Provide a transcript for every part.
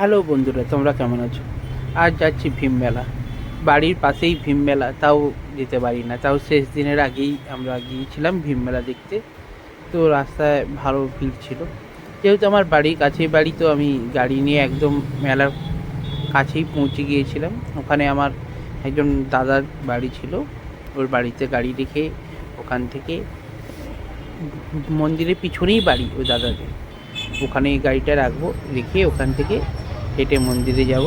Hello বন্ধুরা, তোমরা কেমন আছো? আজ যাচ্ছি ভীমমেলা বাড়ির পাশেই ভীমমেলা তাও যেতে পারি না। তাও শেষ দিনের আগেই আমরা গিয়েছিলাম ভীমমেলা দেখতে। তো রাস্তায় ভালো ভিড় ছিল। যেহেতু আমার বাড়ির কাছেই বাড়ি, তো আমি গাড়ি নিয়ে একদম মেলার কাছেই পৌঁছে গিয়েছিলাম। ওখানে আমার একজন দাদার বাড়ি ছিল। ওর বাড়িতে গাড়ি রেখে ওখান থেকে মন্দিরের পিছনেই বাড়ি ওই দাদাদের। ওখানে গাড়িটা রাখব, রেখে ওখান থেকে হেঁটে মন্দিরে যাব।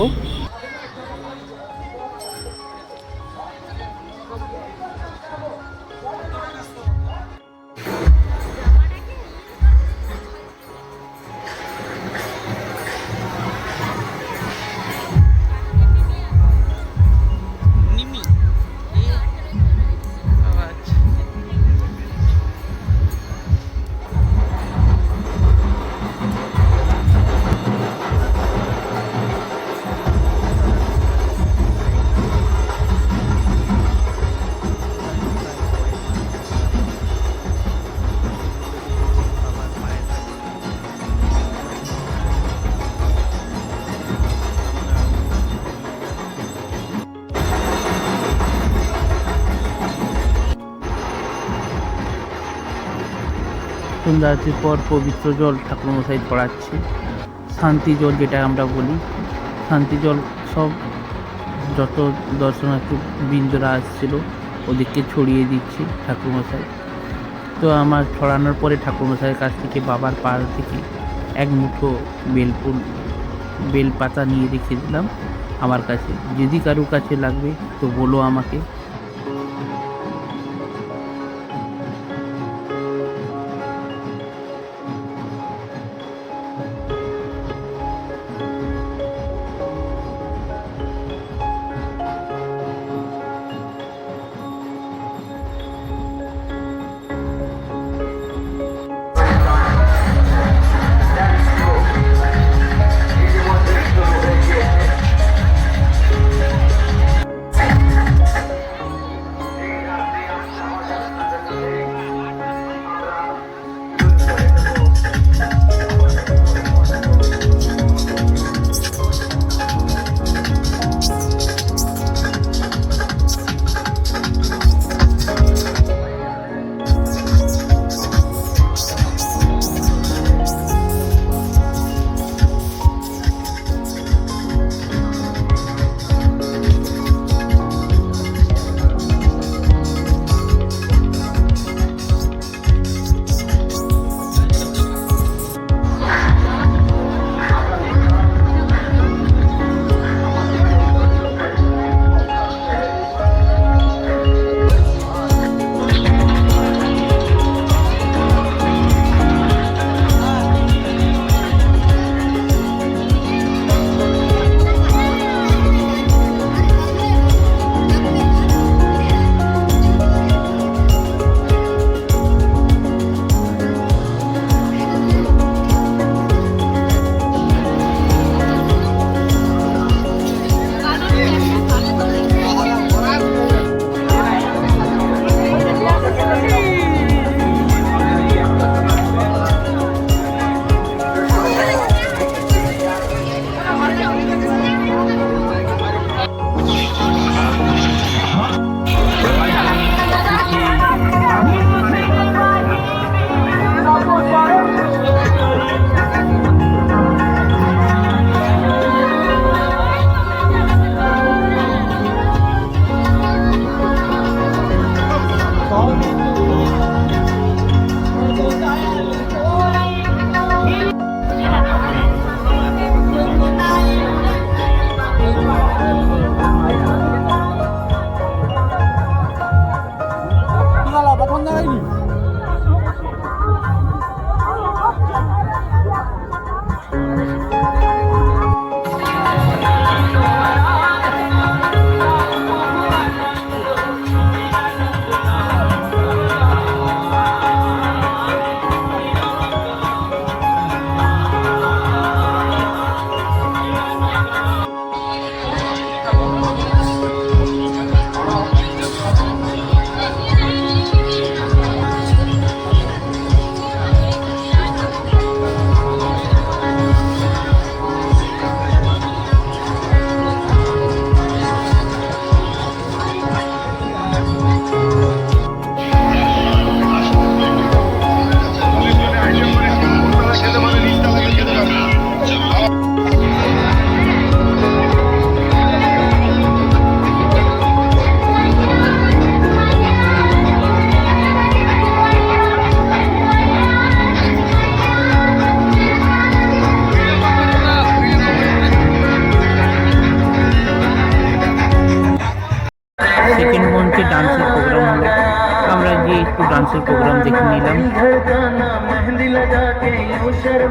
সন্ধ্যা আরতির পর পবিত্র জল ঠাকুরমশাই ছড়াচ্ছে শান্তি জল যেটা আমরা বলি, শান্তি জল সব যত দর্শনার্থী বৃন্দরা আসছিল ওদেরকে ছড়িয়ে দিচ্ছি ঠাকুরমশাই তো আমার ছড়ানোর পরে ঠাকুরমশাইয়ের কাছ থেকে বাবার পাড় থেকে এক মুঠো বেলফুল, বেলপাতা নিয়ে রেখে দিলাম আমার কাছে। যদি কারও কাছে লাগবে তো বলো আমাকে।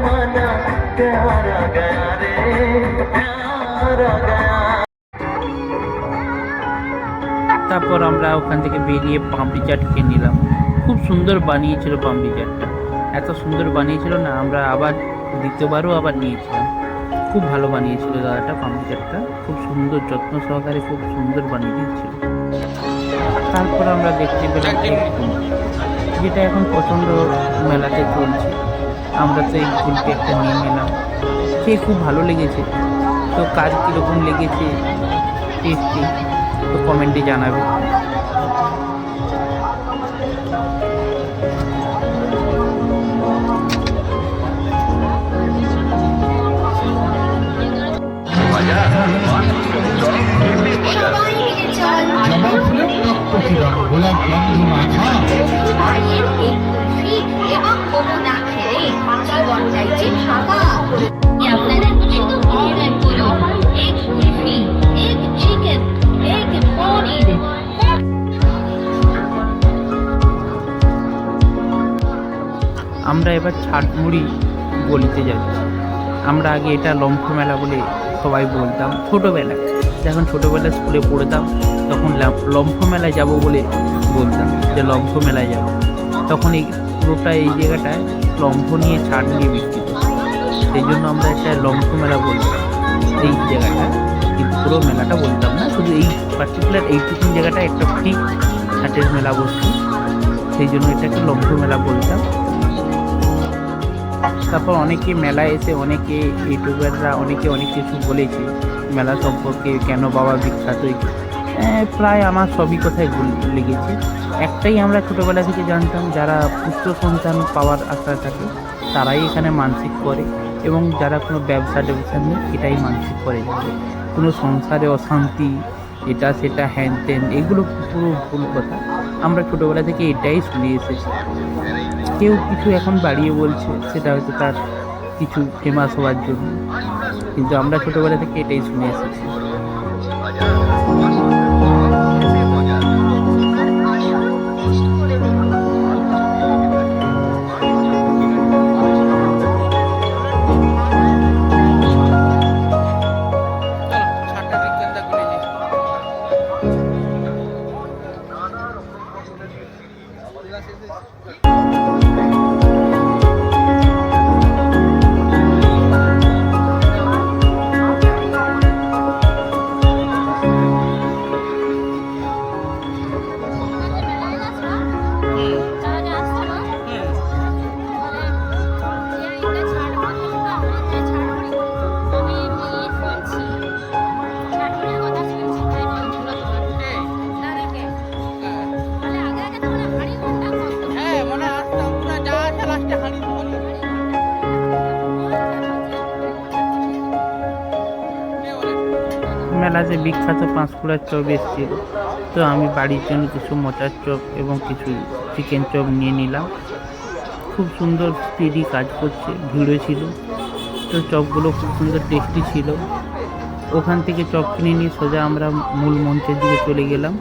यूं शर्माना प्यारा गया रे प्यारा गया তারপর আমরা ওখান থেকে বেরিয়ে পাম্পড়ি চাট খেয়ে নিলাম খুব সুন্দর বানিয়েছিল পাম্পড়ি চাটটা এত সুন্দর বানিয়েছিল না আমরা আবার দ্বিতীয়বারও আবার নিয়েছিলাম খুব ভালো বানিয়েছিল দাদাটা পাম্পড়ি চাটটা খুব সুন্দর যত্ন সহকারে খুব সুন্দর বানিয়ে দিয়েছিল তারপর আমরা দেখতে পেলাম এক ফুল, যেটা এখন প্রচণ্ড মেলাতে চলছে আমরা তো এই ফুলটি একটা নিয়ে নিলাম। খেয়ে খুব ভালো লেগেছে। তো কার কীরকম লেগেছে? টেস্টি তো কমেন্টে জানাবে। সবাই মিলে চল। জবা ফুলের রক্তকিরণ গোলাপ গন্ধ মাখা আমরা ছাটমুড়ি বলিতে যাচ্ছি। আমরা আগে এটা লম্ফ মেলা বলে সবাই বলতাম, ছোটোবেলায়। যখন ছোটোবেলায় স্কুলে পড়তাম, তখন লম্ফ মেলায় যাব বলে বলতাম যে লম্ফ মেলায় যাব। তখন এই পুরোটা এই জায়গাটায় লম্ফ নিয়ে ছাড় নিয়ে বিক্রি করতো সেই জন্য আমরা একটা লম্ফ মেলা বলতাম। এই জায়গাটা কিন্তু পুরো মেলাটা বলতাম না, শুধু এই পার্টিকুলার এইটুকুন জায়গাটা একটা ফ্রি ছাটের মেলা বসতো। সেই জন্য এটাকে লম্ফ মেলা বলতাম। তারপর অনেকে মেলায় এসে অনেকে ইউটিউবাররা অনেকে অনেক কিছু বলেছে, মেলা সম্পর্কে কেন বাবা বিখ্যাত? প্রায় আমার সবই কথাই বল- লেগেছে। একটাই আমরা ছোটোবেলা থেকে জানতাম, যারা পুত্র সন্তান পাওয়ার আশা থাকে, তারাই এখানে মানসিক করে এবং যারা কোনো ব্যবসা ট্যাবসা নেই, এটাই মানসিক করে। কোনো সংসারে অশান্তি এটা, সেটা, হ্যান ত্যান, এগুলো পুরো ভুল কথা? আমরা ছোটোবেলা থেকে এটাই শুনে এসেছি। কেউ কিছু এখন বাড়িয়ে বলছে, সেটা হয়তো তার কিছু ফেমাস হওয়ার জন্য। কিন্তু আমরা ছোটোবেলা থেকে এটাই শুনে এসেছি। মেলাতে বিখ্যাত পাঁশকুড়ার চপ এসেছিল। তো আমি বাড়ির জন্য কিছু মোচার চপ এবং কিছু চিকেন চপ নিয়ে নিলাম। খুব সুন্দর স্পিডি কাজ করছে, ভিড়ও ছিল। তো চপগুলো খুব সুন্দর টেস্টি ছিল। ওখান থেকে চপ কিনে নিয়ে সোজা আমরা মূল মঞ্চের দিকে চলে গেলাম।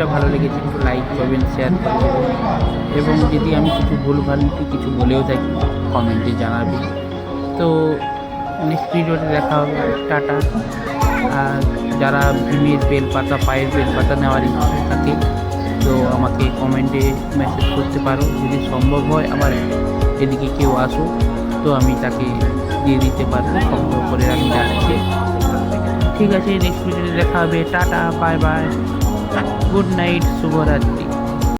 ভিডিওটা ভালো লেগেছে, একটু লাইক করবেন শেয়ার করবেন। এবং যদি আমি কিছু ভুলভাল কিছু বলেও থাকি কমেন্টে জানাবেন তো নেক্সট ভিডিওতে দেখা হবে, টাটা। আর যারা ভীমের বেলপাতা, পায়ের বেলপাতা নেওয়ার ইচ্ছা থাকে, তো আমাকে কমেন্টে মেসেজ করতে পারো। যদি সম্ভব হয় আমার এদিকে কেউ আসো, তো আমি তাকে দিয়ে দিতে পারব। সম্ভব করে আমি যাচ্ছি। ঠিক আছে নেক্সট ভিডিওতে দেখা হবে। Tata bye bye good night శుభరాత్రి.